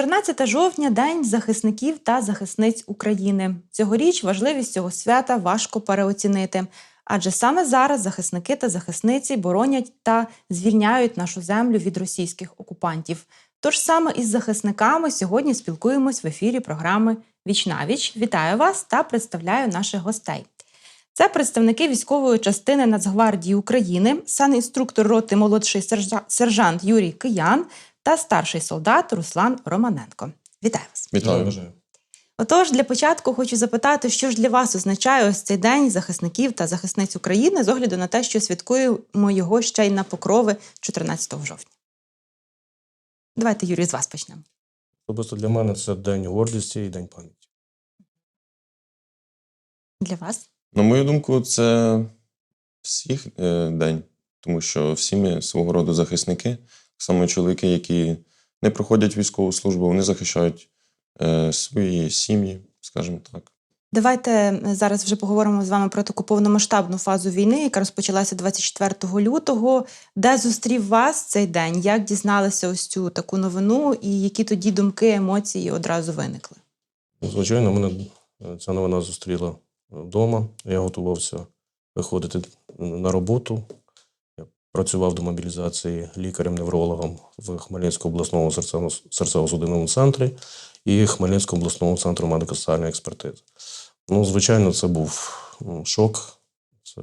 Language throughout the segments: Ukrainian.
14 жовтня День захисників та захисниць України. Цьогоріч важливість цього свята важко переоцінити, адже саме зараз захисники та захисниці боронять та звільняють нашу землю від російських окупантів. Тож саме із захисниками сьогодні спілкуємось в ефірі програми Віч на віч. Вітаю вас та представляю наших гостей. Це представники військової частини Нацгвардії України, санінструктор роти молодший сержа- сержант Юрій Киян та старший солдат Руслан Романенко. Вітаю вас! Вітаю. Отож, для початку хочу запитати, що ж для вас означає ось цей день захисників та захисниць України з огляду на те, що святкуємо його ще й на покрови 14 жовтня. Давайте, Юрій, з вас почнемо. Особисто для мене це день гордості і день пам'яті. Для вас. На мою думку, це всіх е, день, тому що всі ми свого роду захисники, саме чоловіки, які не проходять військову службу, вони захищають е, свої сім'ї, скажімо так. Давайте е, зараз вже поговоримо з вами про таку повномасштабну фазу війни, яка розпочалася 24 лютого. Де зустрів вас цей день? Як дізналися ось цю таку новину, і які тоді думки, емоції одразу виникли? Ну, Звичайно, мене е, ця новина зустріла вдома. Я готувався виходити на роботу. Працював до мобілізації лікарем-неврологом в Хмельницькому обласному серцево- серцево-судинному центрі і Хмельницькому обласному центру медико-соціальної експертизи. Ну, звичайно, це був шок. Це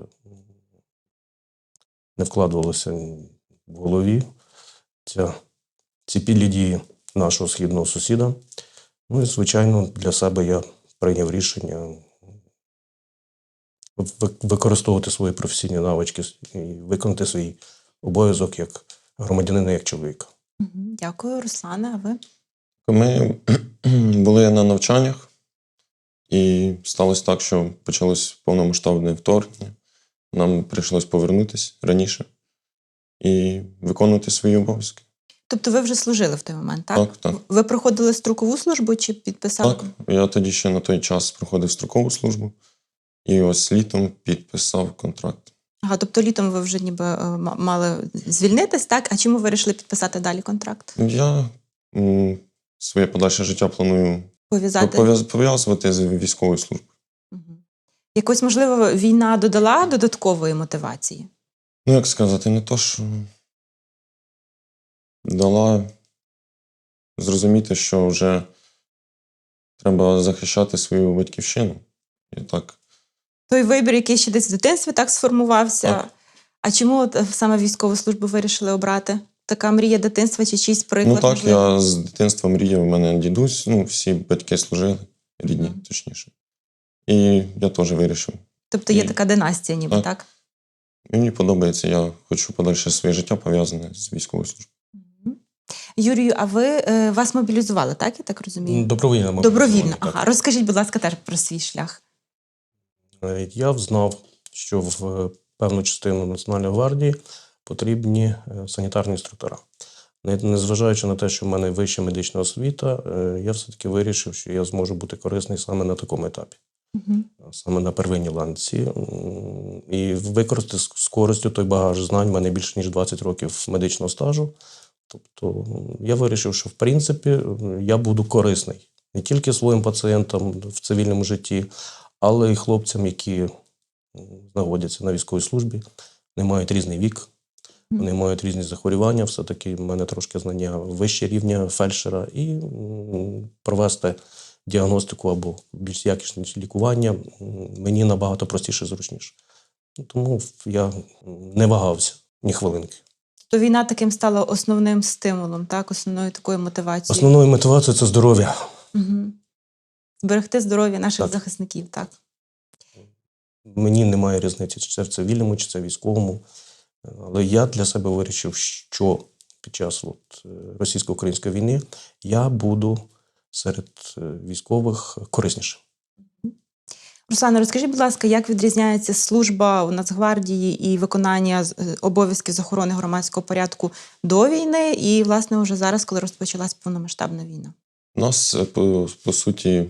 не вкладувалося в голові. Ця, ці підлі дії нашого східного сусіда. Ну і, звичайно, для себе я прийняв рішення використовувати свої професійні навички і виконати свій обов'язок як громадянина, як чоловіка. Дякую, Руслане. А ви? Ми були на навчаннях, і сталося так, що почалось повномасштабне вторгнення. Нам прийшлось повернутися раніше і виконувати свої обов'язки. Тобто ви вже служили в той момент, так? Так, так. Ви проходили строкову службу чи підписали? Так, я тоді ще на той час проходив строкову службу, і ось літом підписав контракт. Ага, тобто літом ви вже ніби е, мали звільнитись, так? А чому ви вирішили підписати далі контракт? Я м, своє подальше життя планую Пов'язати? пов'яз- пов'язувати з військовою службою. Мгм. Якось, можливо, війна додала додаткової мотивації? Ну, як сказати, не то, що дала зрозуміти, що вже треба захищати свою батьківщину. І так. Той вибір, який ще десь в дитинстві так сформувався. Так. А чому от, е, саме військову службу вирішили обрати? Така мрія дитинства чи чийсь приклад? ну так, можливо? я з дитинства мріяв, у мене дідусь, ну, всі батьки служили, рідні, Мгм. точніше. І я теж вирішив. Тобто є і- така династія, ніби Так. так? І мені подобається, я хочу подальше своє життя пов'язане з військовою службою. Юрію, а ви е, вас мобілізували, так? Я так розумію? Добровільно. Добровільно. так. Ага. Розкажіть, будь ласка, теж про свій шлях. Я знав, що в е, певну частину Національної гвардії потрібні е, санітарні інструктора. Незважаючи на те, що в мене вища медична освіта, е, я все-таки вирішив, що я зможу бути корисний саме на такому етапі, Угу. саме на первинній ланці. І використати з з користю той багаж знань, в мене більше ніж 20 років медичного стажу. Тобто я вирішив, що в принципі я буду корисний не тільки своїм пацієнтам в цивільному житті, але й хлопцям, які знаходяться на військовій службі, вони мають різний вік, вони мають різні захворювання. Все-таки в мене трошки знання вище рівня фельдшера, і провести діагностику або більш якісне лікування мені набагато простіше і зручніше. Тому я не вагався ні хвилинки. То війна таким стала основним стимулом, так, основною такою мотивацією. Основною мотивацією це здоров'я. Угу. Зберегти здоров'я наших Так. захисників, так. Мені немає різниці, чи це в цивільному, чи це в військовому. Але я для себе вирішив, що під час от, е, російсько-української війни я буду серед е, військових корисніше. Руслане, розкажіть, будь ласка, як відрізняється служба у Нацгвардії і виконання з- е, обов'язків з охорони громадського порядку до війни, і, власне, вже зараз, коли розпочалась повномасштабна війна? У нас, по, по суті,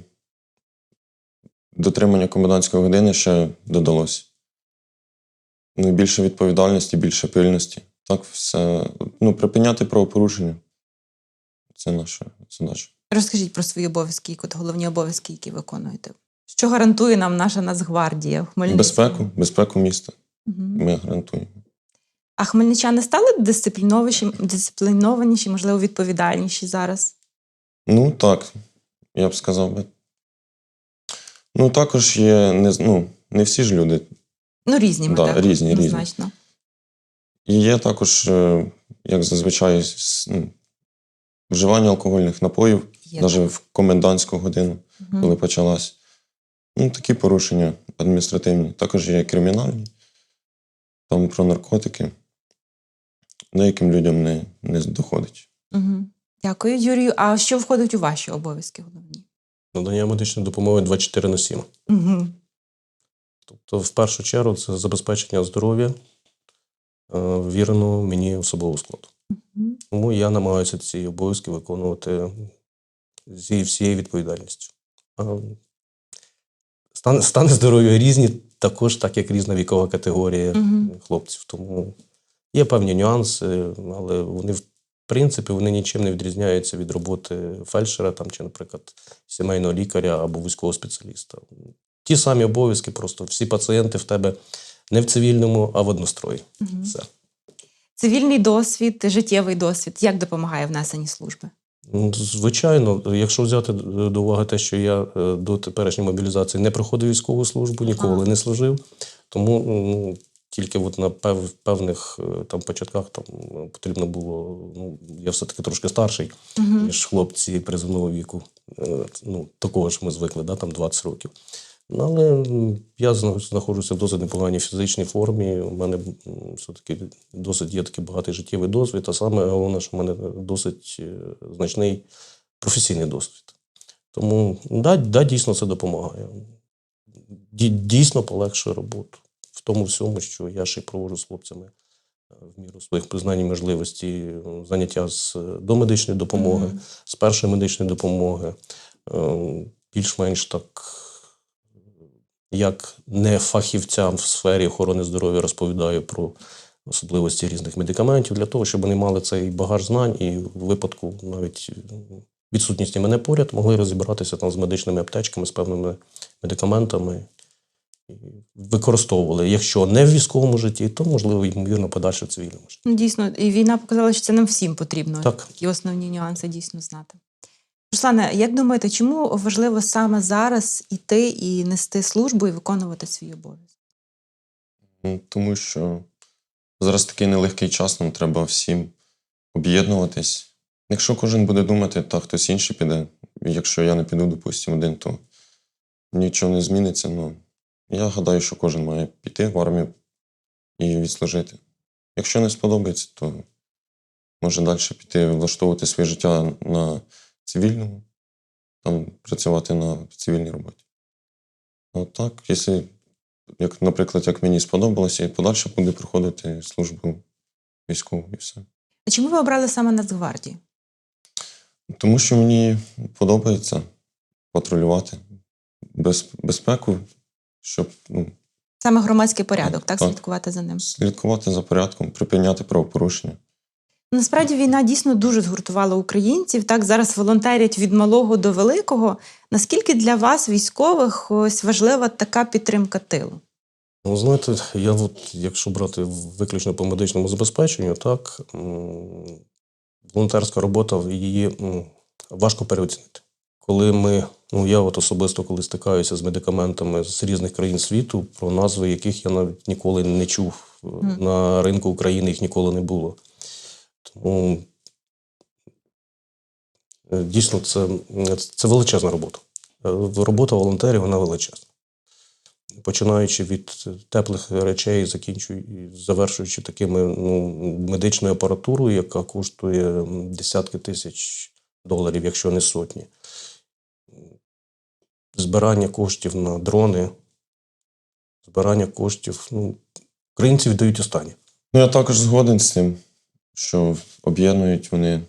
дотримання комендантської години ще додалося. Ну, більше відповідальності, більше пильності. Так, все. Ну, припиняти правопорушення. Це наша задача. Розкажіть про свої обов'язки, от головні обов'язки, які виконуєте. Що гарантує нам наша Нацгвардія в Хмельницькому? Безпеку, безпеку міста. Мгм. Ми гарантуємо. А хмельничани стали дисциплінованіші, дисциплінованіші, можливо, відповідальніші зараз? Ну так, я б сказав би. Ну, також є не, ну, не всі ж люди. Ну, різні ми, Да, так, різні, різні. І є також, е, як зазвичай, ну, вживання алкогольних напоїв, Є навіть в комендантську годину, Мгм. коли почалась. Ну, такі порушення адміністративні. Також є кримінальні, там про наркотики. Деяким людям не, не доходить. Мгм. Дякую, Юрію. А що входить у ваші обов'язки головні? Надання медичної допомоги 24 на 7. Угу. Тобто, в першу чергу, це забезпечення здоров'я е, віреного мені особового складу. Тому я намагаюся ці обов'язки виконувати зі всією відповідальністю. Стан, стани здоров'я різні, також так як різна вікова категорія Мгм. хлопців. Тому є певні нюанси, але вони, принципі, вони нічим не відрізняються від роботи фельдшера там, чи, наприклад, сімейного лікаря або військового спеціаліста. Ті самі обов'язки, просто всі пацієнти в тебе не в цивільному, а в однострої. Мгм. Все. Цивільний досвід, життєвий досвід. Як допомагає в несенні служби? Ну, Звичайно, якщо взяти до уваги те, що я е, до теперішньої мобілізації не проходив військову службу, ніколи Ага. не служив, тому ну, тільки от на пев, певних е, там початках там е, потрібно було. Ну, я все-таки трошки старший, Угу. ніж хлопці призовного віку. Е, Ну, такого ж ми звикли, да, там 20 років. Ну, але я знаходжуся в досить непоганій фізичній формі. У мене все-таки досить є такий багатий життєвий досвід, а саме головне, що в мене досить значний професійний досвід. Тому да, да, дійсно це допомагає. Дійсно полегшує роботу тому всьому, що я ще й проводжу з хлопцями е, в міру своїх признань і можливостей заняття з е, домедичної допомоги Мгм. з першої медичної допомоги, е, більш-менш так, як не фахівцям в сфері охорони здоров'я розповідаю про особливості різних медикаментів, для того, щоб вони мали цей багаж знань і в випадку навіть відсутності мене поряд могли розібратися там з медичними аптечками, з певними медикаментами. Використовували. Якщо не в військовому житті, то можливо, ймовірно, подальше в цивільному житті. Дійсно, і війна показала, що це не всім потрібно. Так. Такі основні нюанси дійсно знати. Руслане, як думаєте, чому важливо саме зараз іти і нести службу і виконувати свій обов'язок? Ну, Тому що зараз такий нелегкий час, нам треба всім об'єднуватись. Якщо кожен буде думати, та хтось інший піде. Якщо я не піду, допустимо, один, то нічого не зміниться. Ну, я гадаю, що кожен має піти в армію і відслужити. Якщо не сподобається, то може далі піти влаштовувати своє життя на цивільному, там працювати на цивільній роботі. А так, якщо як, наприклад, як мені сподобалося, і подальше буде проходити службу військову і все. А чому ви обрали саме Нацгвардію? Тому що мені подобається патрулювати без, безпеку, щоб ну, Саме громадський порядок, так, Так. слідкувати за ним. слідкувати за порядком, припиняти правопорушення. Насправді війна дійсно дуже згуртувала українців. Так зараз волонтерять від малого до великого. Наскільки для вас, військових, ось важлива така підтримка тилу? Ну, знаєте, я от, якщо брати виключно по медичному забезпеченню, так волонтерська робота її важко переоцінити. Коли ми, ну я от особисто коли стикаюся з медикаментами з різних країн світу, про назви яких я навіть ніколи не чув Мгм. на ринку України, їх ніколи не було. Тому е, дійсно це, це величезна робота. Е, Робота волонтерів вона величезна починаючи від теплих речей, закінчуючи завершуючи такими ну, медичною апаратурою, яка коштує десятки тисяч доларів, якщо не сотні. Збирання коштів на дрони, збирання коштів. Ну, українці віддають останнє. Ну, я також згоден з тим, що об'єднують вони,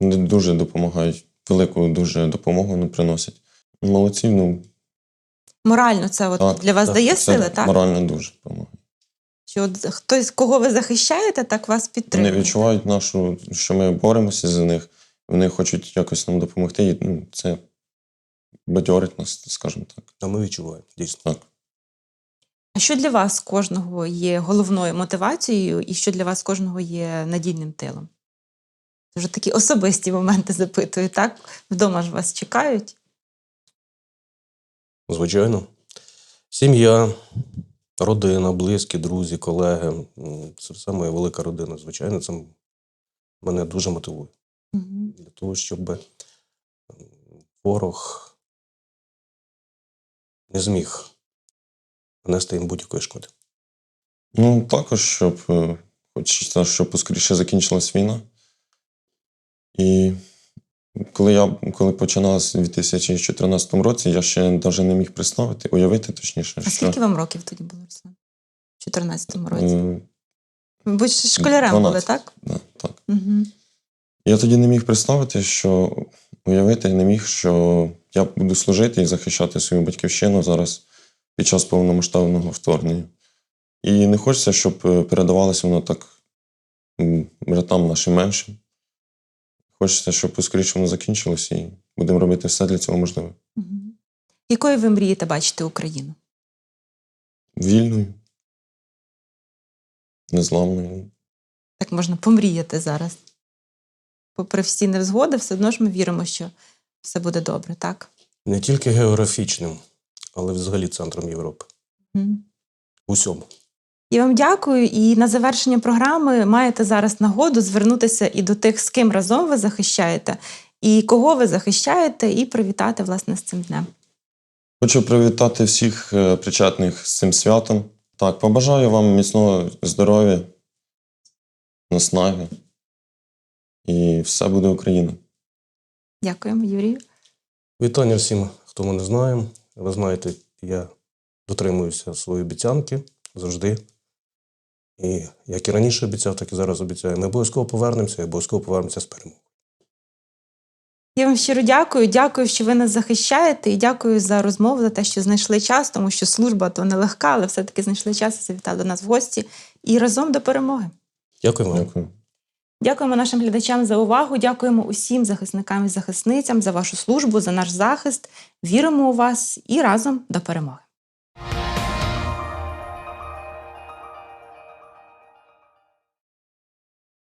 вони дуже допомагають, велику дуже допомогу вони приносять. Молодці, ну Морально це от так, для вас так, дає це сили, так? Морально дуже допомагає. Що от хтось, кого ви захищаєте, так вас підтримує? Вони відчувають нашу, що ми боремося за них, вони хочуть якось нам допомогти. І ну, це бадьорить нас, скажімо так. А ми відчуваємо, дійсно. так. А що для вас кожного є головною мотивацією, і що для вас кожного є надійним тилом? Це вже такі особисті моменти запитую, так? Вдома ж вас чекають. Звичайно. Сім'я, родина, близькі, друзі, колеги. Це все моя велика родина. Звичайно, це мене дуже мотивує. Мгм. Для того, щоб ворог не зміг нанести їм будь-якої шкоди. Ну, також, щоб е, хочеться, щоб поскоріше закінчилась війна. І коли я коли починалася у 2014 році, я ще навіть не міг представити, уявити точніше, А що скільки вам років тоді було, Руслан? У 14-му році? е, Ви ж школярем були, так? да, так. Угу. Я тоді не міг представити, що уявити не міг, що я буду служити і захищати свою батьківщину зараз під час повномасштабного вторгнення. І не хочеться, щоб е, передавалося воно так братам нашим меншим. Хочеться, щоб поскоріше воно закінчилося, і будемо робити все для цього можливе. Угу. Якою ви мрієте бачити Україну? Вільною, незламною. Так можна помріяти зараз. Попри всі невзгоди, все одно ж ми віримо, що все буде добре, так? Не тільки географічним, але взагалі центром Європи. В усьому. Я вам дякую. І на завершення програми маєте зараз нагоду звернутися і до тих, з ким разом ви захищаєте, і кого ви захищаєте, і привітати власне з цим днем. Хочу привітати всіх е, причетних з цим святом. Так, побажаю вам міцного здоров'я, наснаги. І все буде Україна. Дякуємо, Юрію. Вітання всім, хто мене знає. Ви знаєте, я дотримуюся своєї обіцянки завжди. І як і раніше обіцяв, так і зараз обіцяю. Ми обов'язково повернемося і обов'язково повернемося з перемогою. Я вам щиро дякую. Дякую, що ви нас захищаєте, і дякую за розмову, за те, що знайшли час, тому що служба то нелегка, але все-таки знайшли час і завітали до нас в гості. І разом до перемоги. Дякую вам. Дякую. Дякуємо нашим глядачам за увагу. Дякуємо усім захисникам і захисницям за вашу службу, за наш захист. Віримо у вас і разом до перемоги.